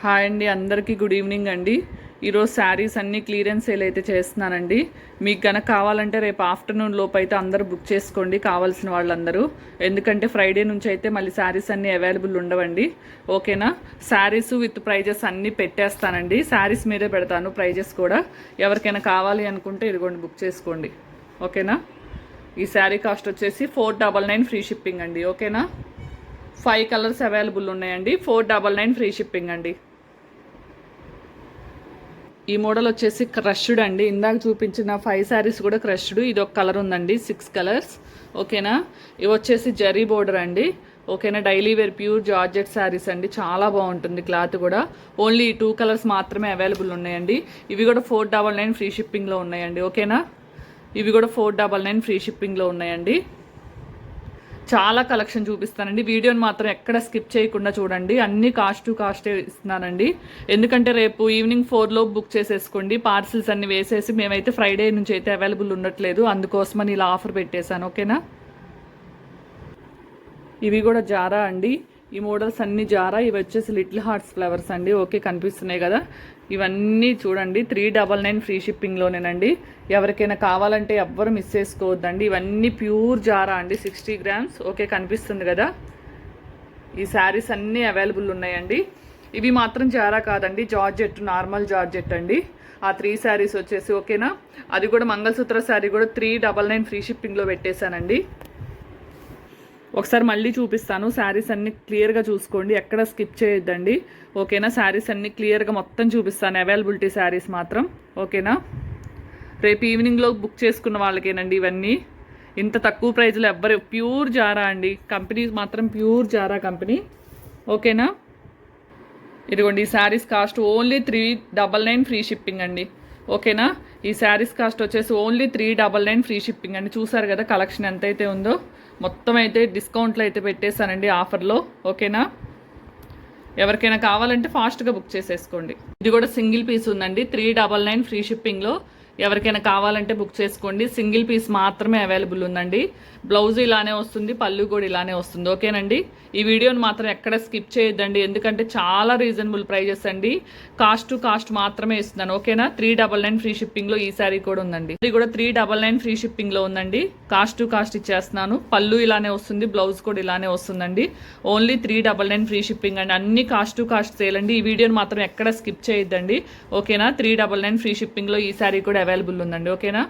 Hi అండి అందరికీ good evening అండి. ఈరోజు శారీస్ అన్నీ క్లియరెన్స్ సేల్ అయితే చేస్తున్నానండి. మీకు కనుక కావాలంటే రేపు ఆఫ్టర్నూన్ లోపు అయితే అందరూ బుక్ చేసుకోండి కావాల్సిన వాళ్ళందరూ. ఎందుకంటే ఫ్రైడే నుంచి అయితే మళ్ళీ శారీస్ అన్నీ అవైలబుల్ ఉండవండి. ఓకేనా? శారీస్ విత్ ప్రైజెస్ అన్నీ పెట్టేస్తానండి. శారీస్ మీదే పెడతాను ప్రైజెస్ కూడా. ఎవరికైనా కావాలి అనుకుంటే ఇదిగోండి బుక్ చేసుకోండి. ఓకేనా? ఈ శారీ కాస్ట్ వచ్చేసి four double nine free shipping అండి. ఓకేనా? ఫైవ్ కలర్స్ అవైలబుల్ ఉన్నాయండి. Four double nine free shipping అండి. ఈ మోడల్ వచ్చేసి క్రష్డ్ అండి. ఇందాక చూపించిన ఫైవ్ శారీస్ కూడా క్రష్డ్. ఇది ఒక కలర్ ఉందండి. సిక్స్ కలర్స్ ఓకేనా? ఇవి వచ్చేసి జరీ బోర్డర్ అండి. ఓకేనా? Daily wear pure georgette saris అండి. చాలా బాగుంటుంది క్లాత్ కూడా. ఓన్లీ ఈ టూ కలర్స్ మాత్రమే అవైలబుల్ ఉన్నాయండి. ఇవి కూడా ఫోర్ డబల్ నైన్ ఫ్రీ షిప్పింగ్లో ఉన్నాయండి. ఓకేనా? ఇవి కూడా ఫోర్ డబల్ నైన్ ఫ్రీ షిప్పింగ్లో ఉన్నాయండి. చాలా కలెక్షన్ చూపిస్తానండి. వీడియోని మాత్రం ఎక్కడ స్కిప్ చేయకుండా చూడండి. అన్ని కాస్ట్ టు కాస్టే ఇస్తున్నానండి. ఎందుకంటే రేపు ఈవినింగ్ ఫోర్లో బుక్ చేసేసుకోండి. పార్సిల్స్ అన్ని వేసేసి మేమైతే ఫ్రైడే నుంచి అయితే అవైలబుల్ ఉండట్లేదు. అందుకోసమని ఇలా ఆఫర్ పెట్టేశాను. ఓకేనా? ఇవి కూడా జారా అండి. ఈ మోడల్స్ అన్ని జారా. ఇవి వచ్చేసి లిటిల్ హార్ట్స్ ఫ్లవర్స్ అండి. ఓకే కనిపిస్తున్నాయి కదా. ఇవన్నీ చూడండి. త్రీ డబల్ నైన్ ఫ్రీ షిప్పింగ్లోనేనండి ఎవరికైనా కావాలంటే ఎవ్వరు మిస్ చేసుకోవద్దండి. ఇవన్నీ ప్యూర్ జారా అండి. Sixty grams. ఓకే కనిపిస్తుంది కదా? ఈ శారీస్ అన్నీ అవైలబుల్ ఉన్నాయండి. ఇవి మాత్రం జారా కాదండి. జార్జెట్ నార్మల్ జార్జెట్ అండి. ఆ త్రీ శారీస్ వచ్చేసి ఓకేనా? అది కూడా మంగళసూత్ర శారీ కూడా త్రీ డబల్ నైన్ ఫ్రీ షిప్పింగ్లో పెట్టేశానండి. ఒకసారి మళ్ళీ చూపిస్తాను. శారీస్ అన్ని క్లియర్గా చూసుకోండి. ఎక్కడ స్కిప్ చేయొద్దండి. ఓకేనా? శారీస్ అన్ని క్లియర్గా మొత్తం చూపిస్తాను. అవైలబిలిటీ శారీస్ మాత్రం. ఓకేనా? రేపు ఈవినింగ్లో బుక్ చేసుకున్న వాళ్ళకేనండి ఇవన్నీ. ఇంత తక్కువ ప్రైజ్లో ఎవ్వరు ప్యూర్ జారా అండి. కంపెనీ మాత్రం ప్యూర్ జారా కంపెనీ ఓకేనా? ఇదిగోండి ఈ saris cost only three double nine free shipping అండి. ఓకేనా? ఈ శారీస్ కాస్ట్ వచ్చేసి only three double nine free shipping అండి. చూసారు కదా కలెక్షన్ ఎంతైతే ఉందో? మొత్తం అయితే డిస్కౌంట్లో అయితే పెట్టేశానండి ఆఫర్లో ఓకేనా? ఎవరికైనా కావాలంటే ఫాస్ట్గా బుక్ చేసేసుకోండి. ఇది కూడా సింగిల్ పీస్ ఉందండి త్రీ డబల్ నైన్ ఫ్రీ షిప్పింగ్లో. ఎవరికైనా కావాలంటే బుక్ చేసుకోండి. సింగిల్ పీస్ మాత్రమే అవైలబుల్ ఉందండి. బ్లౌజ్ ఇలానే వస్తుంది పళ్ళు కూడా ఇలానే వస్తుంది. ఓకేనండి? ఈ వీడియోని మాత్రం ఎక్కడ స్కిప్ చేయొద్దండి. ఎందుకంటే చాలా రీజనబుల్ ప్రైజెస్ అండి. కాస్ట్ టు కాస్ట్ మాత్రమే ఇస్తున్నాను. ఓకేనా? త్రీ డబల్ నైన్ ఫ్రీ షిప్పింగ్లో ఈ శారీ కూడా ఉందండి. ఇది కూడా త్రీ డబల్ నైన్ ఫ్రీ షిప్పింగ్లో ఉందండి. కాస్ట్ టు కాస్ట్ ఇచ్చేస్తున్నాను. పళ్ళు ఇలానే వస్తుంది బ్లౌజ్ కూడా ఇలానే వస్తుందండి. Only three double nine free shipping అండి. అన్ని కాస్ట్ టు కాస్ట్ సేల్ అండి. ఈ వీడియోని మాత్రం ఎక్కడ స్కిప్ చేయొద్దండి. ఓకేనా? త్రీ డబల్ నైన్ ఫ్రీ షిప్పింగ్లో ఈ శారీ కూడా అవైలబుల్ ఉందండి ఓకేనా?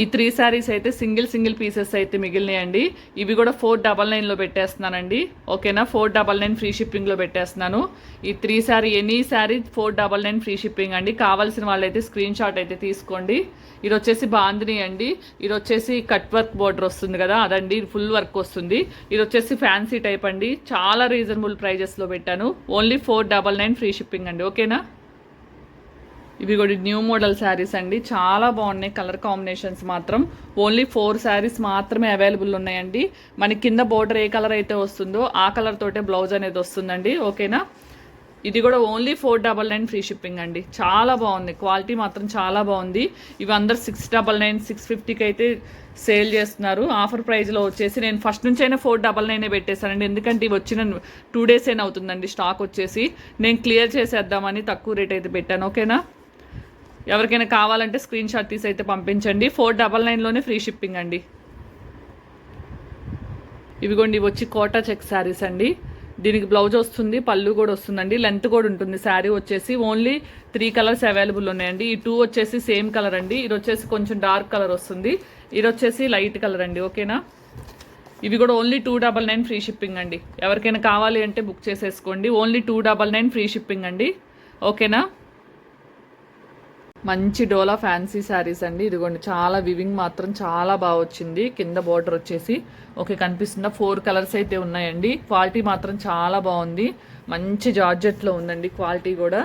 ఈ త్రీ శారీస్ అయితే సింగిల్ సింగిల్ పీసెస్ అయితే మిగిలినాయండి. ఇవి కూడా ఫోర్ డబల్ నైన్లో పెట్టేస్తున్నానండి ఓకేనా? ఫోర్ డబల్ నైన్ ఫ్రీ షిప్పింగ్లో పెట్టేస్తున్నాను. ఈ three sari any sari four double nine free shipping అండి. కావాల్సిన వాళ్ళైతే స్క్రీన్ షాట్ అయితే తీసుకోండి. ఇది వచ్చేసి బాందిని అండి. ఇది వచ్చేసి కట్ వర్క్ బోర్డర్ వస్తుంది కదా అదండి ఫుల్ వర్క్ వస్తుంది. ఇది వచ్చేసి ఫ్యాన్సీ టైప్ అండి. చాలా రీజనబుల్ ప్రైజెస్లో పెట్టాను. Only four double nine free shipping అండి ఓకేనా? ఇవి కూడా న్యూ మోడల్ శారీస్ అండి. చాలా బాగున్నాయి కలర్ కాంబినేషన్స్ మాత్రం. ఓన్లీ ఫోర్ శారీస్ మాత్రమే అవైలబుల్ ఉన్నాయండి. మనకి కింద బోర్డర్ ఏ కలర్ అయితే వస్తుందో ఆ కలర్ తోటే బ్లౌజ్ అనేది వస్తుందండి. ఓకేనా? ఇది కూడా only four double nine free shipping అండి. చాలా బాగుంది. క్వాలిటీ మాత్రం చాలా బాగుంది. ఇవి అందరు సిక్స్ డబల్ నైన్ సిక్స్ ఫిఫ్టీకి అయితే సేల్ చేస్తున్నారు. ఆఫర్ ప్రైస్లో వచ్చేసి నేను ఫస్ట్ నుంచి అయినా ఫోర్ డబల్ నైనే పెట్టేశానండి. ఎందుకంటే ఇవి వచ్చిన టూ డేస్ అయినా అవుతుందండి స్టాక్ వచ్చేసి. నేను క్లియర్ చేసేద్దామని తక్కువ రేట్ అయితే పెట్టాను. ఓకేనా? ఎవరికైనా కావాలంటే స్క్రీన్ షాట్ తీసి అయితే పంపించండి. ఫోర్ డబల్ నైన్లోనే ఫ్రీ షిప్పింగ్ అండి. ఇవిగోండి వచ్చి కోటా చెక్ శారీస్ అండి. దీనికి బ్లౌజ్ వస్తుంది పళ్ళు కూడా వస్తుందండి. లెంత్ కూడా ఉంటుంది. శారీ వచ్చేసి ఓన్లీ త్రీ కలర్స్ అవైలబుల్ ఉన్నాయండి. ఈ టూ వచ్చేసి సేమ్ కలర్ అండి. ఇది వచ్చేసి కొంచెం డార్క్ కలర్ వస్తుంది. ఇది వచ్చేసి లైట్ కలర్ అండి. ఓకేనా? ఇవి కూడా only two double nine free shipping అండి. ఎవరికైనా కావాలి అంటే బుక్ చేసేసుకోండి. Only two double nine free shipping అండి. ఓకేనా? మంచి డోలా ఫ్యాన్సీ శారీస్ అండి. ఇదిగోండి చాలా వివింగ్ మాత్రం చాలా బాగా వచ్చింది. కింద బార్డర్ వచ్చేసి ఓకే కనిపిస్తున్న ఫోర్ కలర్స్ అయితే ఉన్నాయండి. క్వాలిటీ మాత్రం చాలా బాగుంది. మంచి జార్జెట్లో ఉందండి క్వాలిటీ కూడా.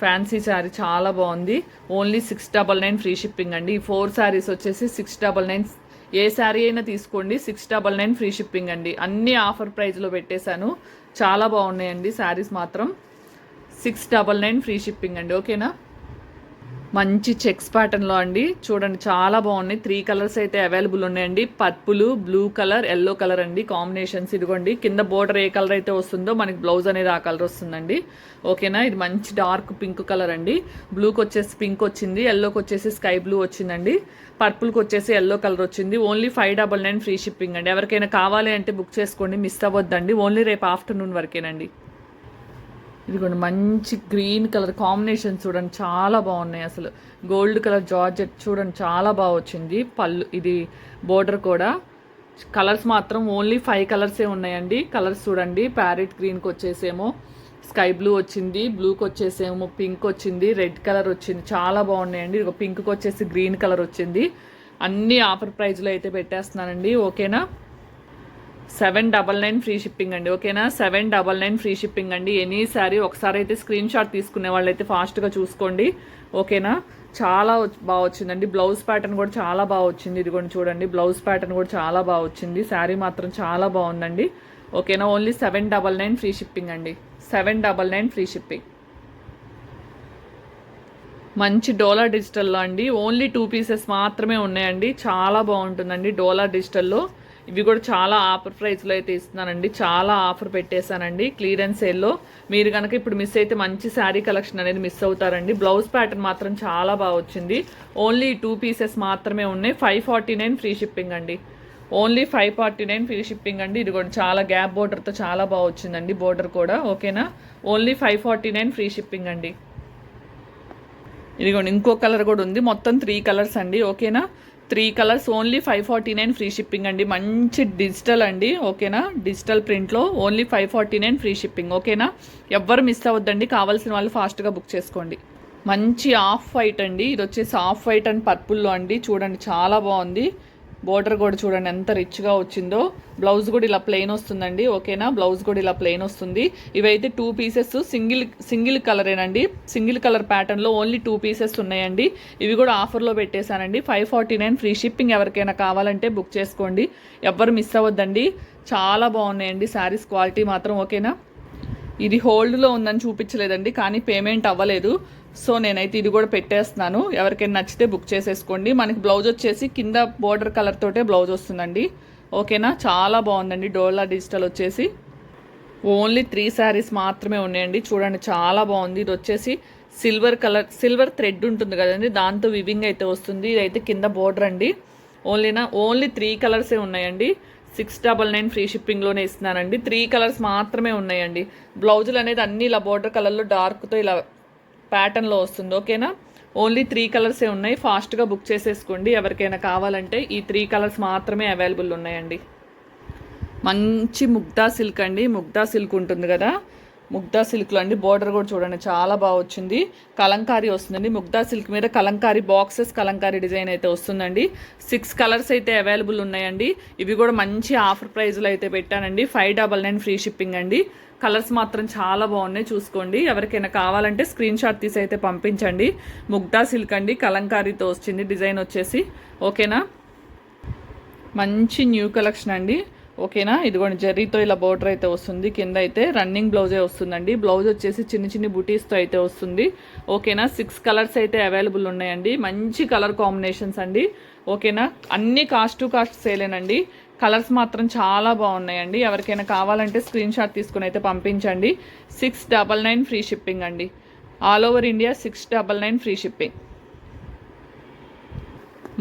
ఫ్యాన్సీ శారీ చాలా బాగుంది. Only six double nine free shipping అండి. ఈ ఫోర్ శారీస్ వచ్చేసి సిక్స్ డబల్ నైన్ ఏ శారీ అయినా తీసుకోండి. Six double nine free shipping అండి. అన్ని ఆఫర్ ప్రైస్లో పెట్టేశాను. చాలా బాగున్నాయండి శారీస్ మాత్రం. Six double nine free shipping అండి. ఓకేనా? మంచి చెక్స్ ప్యాటర్న్లో అండి. చూడండి చాలా బాగున్నాయి. త్రీ కలర్స్ అయితే అవైలబుల్ ఉన్నాయండి. Purple blue colour yellow colour అండి. కాంబినేషన్స్ ఇదిగోండి. కింద బోర్డర్ ఏ కలర్ అయితే వస్తుందో మనకి బ్లౌజ్ అనేది ఆ కలర్ వస్తుందండి. ఓకేనా ఇది మంచి డార్క్ పింక్ కలర్ అండి. బ్లూకి వచ్చేసి పింక్ వచ్చింది. ఎల్లోకి వచ్చేసి స్కై బ్లూ వచ్చిందండి. పర్పుల్కి వచ్చేసి ఎల్లో కలర్ వచ్చింది. Only five double nine free shipping అండి. ఎవరికైనా కావాలి అంటే బుక్ చేసుకోండి. మిస్ అవ్వద్దండి. ఓన్లీ రేపు ఆఫ్టర్నూన్ వరకేనండి. ఇదిగోండి మంచి గ్రీన్ కలర్ కాంబినేషన్ చూడండి చాలా బాగున్నాయి అసలు. గోల్డ్ కలర్ జార్జెట్ చూడండి చాలా బాగా వచ్చింది. పళ్ళు ఇది బోర్డర్ కూడా. కలర్స్ మాత్రం ఓన్లీ ఫైవ్ కలర్సే ఉన్నాయండి. కలర్స్ చూడండి ప్యారెట్ గ్రీన్కి వచ్చేసేమో. స్కై బ్లూ వచ్చింది బ్లూకి వచ్చేసేమో పింక్ వచ్చింది రెడ్ కలర్ వచ్చింది చాలా బాగున్నాయండి. ఇదిగో పింక్కి వచ్చేసి గ్రీన్ కలర్ వచ్చింది. అన్ని ఆఫర్ ప్రైజ్లో అయితే పెట్టేస్తున్నానండి ఓకేనా? Seven double nine free shipping అండి ఓకేనా? Seven double nine free shipping అండి. ఎనీ శారీ ఒకసారి అయితే స్క్రీన్ షాట్ తీసుకునే వాళ్ళు అయితే ఫాస్ట్గా చూసుకోండి ఓకేనా? చాలా బాగా వచ్చిందండి. బ్లౌజ్ ప్యాటర్న్ కూడా చాలా బాగా వచ్చింది. ఇది కూడా చూడండి బ్లౌజ్ ప్యాటర్న్ కూడా చాలా బాగా వచ్చింది. శారీ మాత్రం చాలా బాగుందండి ఓకేనా? Only seven double nine free shipping అండి. Seven double nine free shipping మంచి డోలా డిజిటల్లో అండి. ఓన్లీ టూ పీసెస్ మాత్రమే ఉన్నాయండి. చాలా బాగుంటుందండి డోలా డిజిటల్లో. ఇవి కూడా చాలా ఆఫర్ ప్రైస్లో అయితే ఇస్తున్నానండి. చాలా ఆఫర్ పెట్టేశానండి. క్లియరెన్స్ సేల్లో. మీరు కనుక ఇప్పుడు మిస్ అయితే మంచి శారీ కలెక్షన్ అనేది మిస్ అవుతారండి. బ్లౌజ్ ప్యాటర్న్ మాత్రం చాలా బాగా వచ్చింది. ఓన్లీ టూ పీసెస్ మాత్రమే ఉన్నాయి. Five forty nine free shipping అండి. Only five forty nine free shipping అండి. ఇది కూడా చాలా గ్యాప్ బోర్డర్తో చాలా బాగా వచ్చిందండి బోర్డర్ కూడా. ఓకేనా? Only five forty nine free shipping అండి. ఇదిగోండి ఇంకో కలర్ కూడా ఉంది. మొత్తం త్రీ కలర్స్ అండి. ఓకేనా? Three colours only five forty nine free shipping అండి. మంచి డిజిటల్ అండి ఓకేనా? డిజిటల్ ప్రింట్లో only five forty nine free shipping ఓకేనా? ఎవ్వరు మిస్ అవ్వద్దండి కావాల్సిన వాళ్ళు ఫాస్ట్గా బుక్ చేసుకోండి. మంచి ఆఫ్ వైట్ అండి ఇది వచ్చేసి ఆఫ్ వైట్ అండ్ పర్పుల్లో అండి చూడండి చాలా బాగుంది. బోర్డర్ కూడా చూడండి ఎంత రిచ్గా వచ్చిందో. బ్లౌజ్ కూడా ఇలా ప్లెయిన్ వస్తుందండి ఓకేనా బ్లౌజ్ కూడా ఇలా ప్లెయిన్ వస్తుంది. ఇవైతే టూ పీసెస్ సింగిల్ సింగిల్ కలరేనండి సింగిల్ కలర్ ప్యాటర్న్లో ఓన్లీ టూ పీసెస్ ఉన్నాయండి. ఇవి కూడా ఆఫర్లో పెట్టేశానండి. Five forty nine free shipping ఎవరికైనా కావాలంటే బుక్ చేసుకోండి. ఎవ్వరు మిస్ అవ్వద్దండి. చాలా బాగున్నాయండి శారీస్ క్వాలిటీ మాత్రం ఓకేనా ఇది హోల్డ్లో ఉందని చూపించలేదండి కానీ పేమెంట్ అవ్వలేదు. సో నేనైతే ఇది కూడా పెట్టేస్తున్నాను. ఎవరికైనా నచ్చితే బుక్ చేసేసుకోండి. మనకి బ్లౌజ్ వచ్చేసి కింద బోర్డర్ కలర్ తోటే బ్లౌజ్ వస్తుందండి. ఓకేనా? చాలా బాగుందండి. డోలా డిజిటల్ వచ్చేసి. ఓన్లీ త్రీ శారీస్ మాత్రమే ఉన్నాయండి. చూడండి చాలా బాగుంది. ఇది వచ్చేసి సిల్వర్ కలర్ సిల్వర్ థ్రెడ్ ఉంటుంది కదండి. దాంతో వివింగ్ అయితే వస్తుంది. ఇదైతే కింద బోర్డర్ అండి. ఓన్లీనా? ఓన్లీ త్రీ కలర్సే ఉన్నాయండి. సిక్స్ డబల్ నైన్ ఫ్రీ షిప్పింగ్లోనే ఇస్తున్నానండి త్రీ కలర్స్ మాత్రమే ఉన్నాయండి. బ్లౌజులు అనేది అన్ని ఇలా బోర్డర్ కలర్లో డార్క్తో ఇలా ప్యాటర్న్లో వస్తుంది. ఓకేనా? ఓన్లీ త్రీ కలర్సే ఉన్నాయి. ఫాస్ట్గా బుక్ చేసేసుకోండి. ఎవరికైనా కావాలంటే ఈ త్రీ కలర్స్ మాత్రమే అవైలబుల్ ఉన్నాయండి. మంచి ముగ్దా సిల్క్ అండి. ముగ్దా సిల్క్ ఉంటుంది కదా? ముగ్దా సిల్క్లో అండి. బోర్డర్ కూడా చూడండి. చాలా బాగా వచ్చింది. కలంకారీ వస్తుందండి. ముగ్దా సిల్క్ మీద కలంకారీ బాక్సెస్ కలంకారీ డిజైన్ అయితే వస్తుందండి. సిక్స్ కలర్స్ అయితే అవైలబుల్ ఉన్నాయండి. ఇవి కూడా మంచి ఆఫర్ ప్రైజ్లో అయితే పెట్టానండి. Five double nine free shipping అండి. కలర్స్ మాత్రం చాలా బాగున్నాయి చూసుకోండి. ఎవరికైనా కావాలంటే స్క్రీన్ షాట్ తీసి అయితే పంపించండి. ముగ్దా సిల్క్ అండి కలంకారీతో వచ్చింది డిజైన్ వచ్చేసి. ఓకేనా? మంచి న్యూ కలెక్షన్ అండి. ఓకేనా? ఇదిగోండి జరీతో ఇలా బోర్డర్ అయితే వస్తుంది. కింద అయితే రన్నింగ్ బ్లౌజే వస్తుందండి. బ్లౌజ్ వచ్చేసి చిన్న చిన్న బుటీస్తో అయితే వస్తుంది. ఓకేనా? సిక్స్ కలర్స్ అయితే అవైలబుల్ ఉన్నాయండి. మంచి కలర్ కాంబినేషన్స్ అండి. ఓకేనా? అన్ని కాస్ట్ టు కాస్ట్ సేలేనండి. కలర్స్ మాత్రం చాలా బాగున్నాయండి. ఎవరికైనా కావాలంటే స్క్రీన్ షాట్ తీసుకుని అయితే పంపించండి. Six double nine free shipping అండి. All over India six double nine free shipping.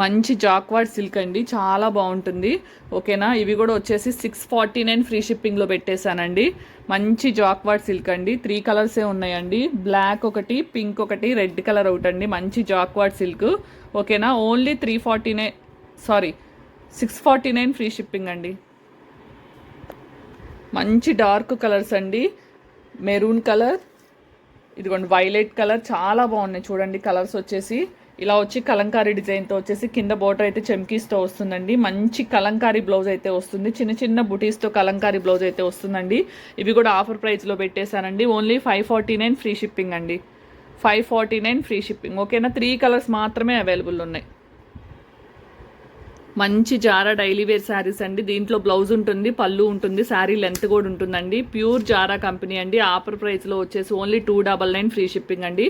మంచి జాక్వాడ్ సిల్క్ అండి. చాలా బాగుంటుంది. ఓకేనా? ఇవి కూడా వచ్చేసి సిక్స్ ఫార్టీ నైన్ ఫ్రీ షిప్పింగ్లో పెట్టేశానండి. మంచి జాక్వాడ్ సిల్క్ అండి. త్రీ కలర్సే ఉన్నాయండి. బ్లాక్ ఒకటి పింక్ ఒకటి రెడ్ కలర్ ఒకటి అండి మంచి జాక్వాడ్ సిల్క్. ఓకేనా? Only three forty nine sorry six forty nine free shipping అండి. మంచి డార్క్ కలర్స్ అండి. మెరూన్ కలర్ ఇదిగోండి వైలెట్ కలర్ చాలా బాగున్నాయి చూడండి కలర్స్ వచ్చేసి. ఇలా వచ్చి కలంకారీ డిజైన్తో వచ్చేసి కింద బోటర్ అయితే చెమ్కీస్తో వస్తుందండి. మంచి కలంకారీ బ్లౌజ్ అయితే వస్తుంది. చిన్న చిన్న బుటీస్తో కలంకారీ బ్లౌజ్ అయితే వస్తుందండి. ఇవి కూడా ఆఫర్ ప్రైస్లో పెట్టేశానండి. Only five forty nine free shipping అండి. Five forty nine free shipping ఓకేనా త్రీ కలర్స్ మాత్రమే అవైలబుల్ ఉన్నాయి. మంచి జారా డైలీ వేర్ శారీస్ అండి. దీంట్లో బ్లౌజ్ ఉంటుంది పళ్ళు ఉంటుంది శారీ లెంత్ కూడా ఉంటుందండి. ప్యూర్ జారా కంపెనీ అండి. ఆఫర్ ప్రైస్లో వచ్చేసి only two double nine free shipping అండి.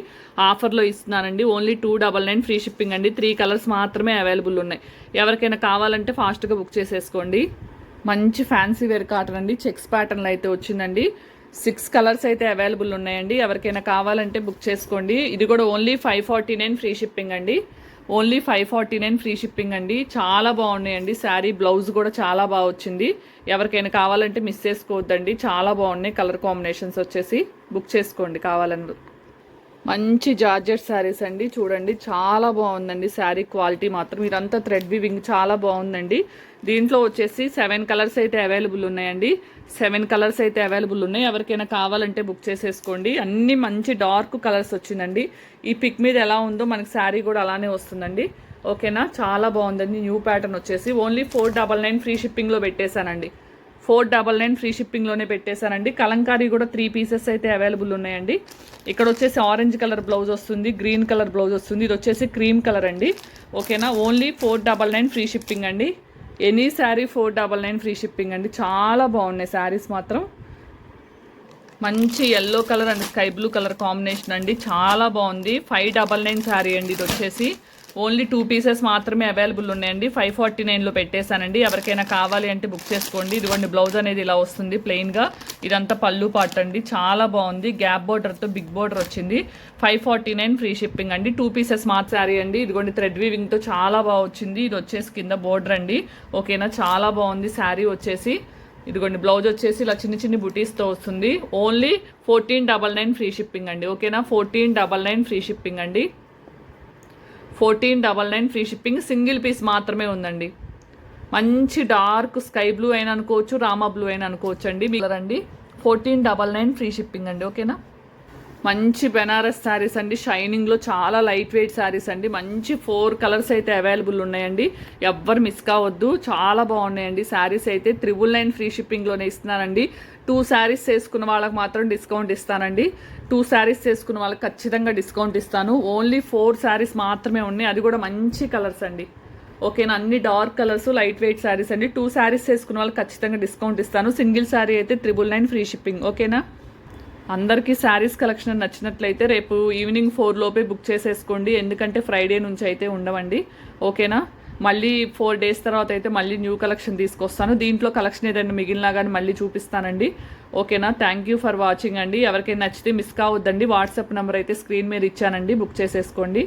ఆఫర్లో ఇస్తున్నానండి. Only two double nine free shipping అండి. త్రీ కలర్స్ మాత్రమే అవైలబుల్ ఉన్నాయి. ఎవరికైనా కావాలంటే ఫాస్ట్గా బుక్ చేసేసుకోండి. మంచి ఫ్యాన్సీ వేర్ కాటన్ అండి. చెక్స్ ప్యాటర్న్లో అయితే వచ్చిందండి. సిక్స్ కలర్స్ అయితే అవైలబుల్ ఉన్నాయండి. ఎవరికైనా కావాలంటే బుక్ చేసుకోండి. ఇది కూడా only five forty nine free shipping అండి. Only five forty nine free shipping అండి. చాలా బాగున్నాయండి. శారీ బ్లౌజ్ కూడా చాలా బాగా వచ్చింది. ఎవరికైనా కావాలంటే మిస్ చేసుకోవద్దండి. చాలా బాగున్నాయి కలర్ కాంబినేషన్స్ వచ్చేసి. బుక్ చేసుకోండి కావాలని మంచి జార్జెట్ శారీస్ అండి. చూడండి చాలా బాగుందండి శారీ క్వాలిటీ మాత్రం. ఇదంతా థ్రెడ్ వివింగ్ చాలా బాగుందండి. దీంట్లో వచ్చేసి సెవెన్ కలర్స్ అయితే అవైలబుల్ ఉన్నాయండి. సెవెన్ కలర్స్ అయితే అవైలబుల్ ఉన్నాయి. ఎవరికైనా కావాలంటే బుక్ చేసేసుకోండి. అన్ని మంచి డార్క్ కలర్స్ వచ్చిందండి. ఈ పిక్ మీద ఎలా ఉందో మనకి శారీ కూడా అలానే వస్తుందండి. ఓకేనా? చాలా బాగుందండి. న్యూ ప్యాటర్న్ వచ్చేసి. Only four double nine free షిప్పింగ్లో పెట్టేశానండి. ఫోర్ డబల్ నైన్ ఫ్రీ షిప్పింగ్లోనే పెట్టేశానండి కలంకారీ కూడా త్రీ పీసెస్ అయితే అవైలబుల్ ఉన్నాయండి. ఇక్కడ వచ్చేసి ఆరెంజ్ కలర్ బ్లౌజ్ వస్తుంది గ్రీన్ కలర్ బ్లౌజ్ వస్తుంది. ఇది వచ్చేసి క్రీమ్ కలర్ అండి. ఓకేనా? Only four double nine free shipping అండి. Any sari four double nine free shipping అండి. చాలా బాగున్నాయి శారీస్ మాత్రం. మంచి yellow colour and sky blue colour combination అండి. చాలా బాగుంది. ఫైవ్ డబల్ నైన్ శారీ అండి ఇది వచ్చేసి. ఓన్లీ టూ పీసెస్ మాత్రమే అవైలబుల్ ఉన్నాయండి. ఫైవ్ ఫార్టీ నైన్లో పెట్టేశానండి. ఎవరికైనా కావాలి అంటే బుక్ చేసుకోండి. ఇదిగోండి బ్లౌజ్ అనేది ఇలా వస్తుంది ప్లెయిన్గా. ఇదంతా పళ్ళు పాట అండి. చాలా బాగుంది. గ్యాప్ బోర్డర్తో బిగ్ బోర్డర్ వచ్చింది. Five forty nine free shipping అండి. టూ పీసెస్ మాత్ శారీ అండి. ఇదిగోండి థ్రెడ్ వీవింగ్తో చాలా బాగా వచ్చింది. ఇది వచ్చేసి కింద బోర్డర్ అండి. ఓకేనా? చాలా బాగుంది శారీ వచ్చేసి. ఇదిగోండి బ్లౌజ్ వచ్చేసి ఇలా చిన్న చిన్న బుటీస్తో వస్తుంది. Only fourteen double nine free shipping అండి. ఓకేనా? Fourteen double nine free shipping అండి. Fourteen double nine free shipping single piece మాత్రమే ఉందండి. మంచి డార్క్ స్కై బ్లూ అయినా అనుకోవచ్చు రామా బ్లూ అయినా అనుకోవచ్చు అండి. మీరు fourteen double nine free shipping అండి ఓకేనా? మంచి బెనారస్ శారీస్ అండి. షైనింగ్లో చాలా లైట్ వెయిట్ శారీస్ అండి. మంచి ఫోర్ కలర్స్ అయితే అవైలబుల్ ఉన్నాయండి. ఎవ్వరు మిస్ కావద్దు. చాలా బాగున్నాయండి. శారీస్ అయితే త్రిబుల్ నైన్ ఫ్రీ షిప్పింగ్లోనే ఇస్తున్నానండి టూ శారీస్ వేసుకున్న వాళ్ళకి మాత్రం డిస్కౌంట్ ఇస్తానండి. టూ శారీస్ చేసుకున్న వాళ్ళకి ఖచ్చితంగా డిస్కౌంట్ ఇస్తాను. ఓన్లీ ఫోర్ శారీస్ మాత్రమే ఉన్నాయి. అది కూడా మంచి కలర్స్ అండి. ఓకేనా? అన్ని dark colours light weight saris అండి. టూ శారీస్ చేసుకున్న వాళ్ళకి ఖచ్చితంగా డిస్కౌంట్ ఇస్తాను. సింగిల్ శారీ అయితే త్రిబుల్ నైన్ ఫ్రీ షిప్పింగ్. ఓకేనా? అందరికీ శారీస్ కలెక్షన్ నచ్చినట్లయితే రేపు ఈవినింగ్ ఫోర్ లోపే బుక్ చేసేసుకోండి. ఎందుకంటే ఫ్రైడే నుంచి అయితే ఉండవండి. ఓకేనా? మళ్ళీ ఫోర్ డేస్ తర్వాత అయితే మళ్ళీ న్యూ కలెక్షన్ తీసుకొస్తాను. దీంట్లో కలెక్షన్ ఏదైనా మిగిలినా కానీ మళ్ళీ చూపిస్తానండి. ఓకేనా? థ్యాంక్ యూ ఫర్ వాచింగ్ అండి. ఎవరికైనా నచ్చితే మిస్ కావద్దండి. వాట్సాప్ నెంబర్ అయితే స్క్రీన్ మీద ఇచ్చానండి. బుక్ చేసేసుకోండి.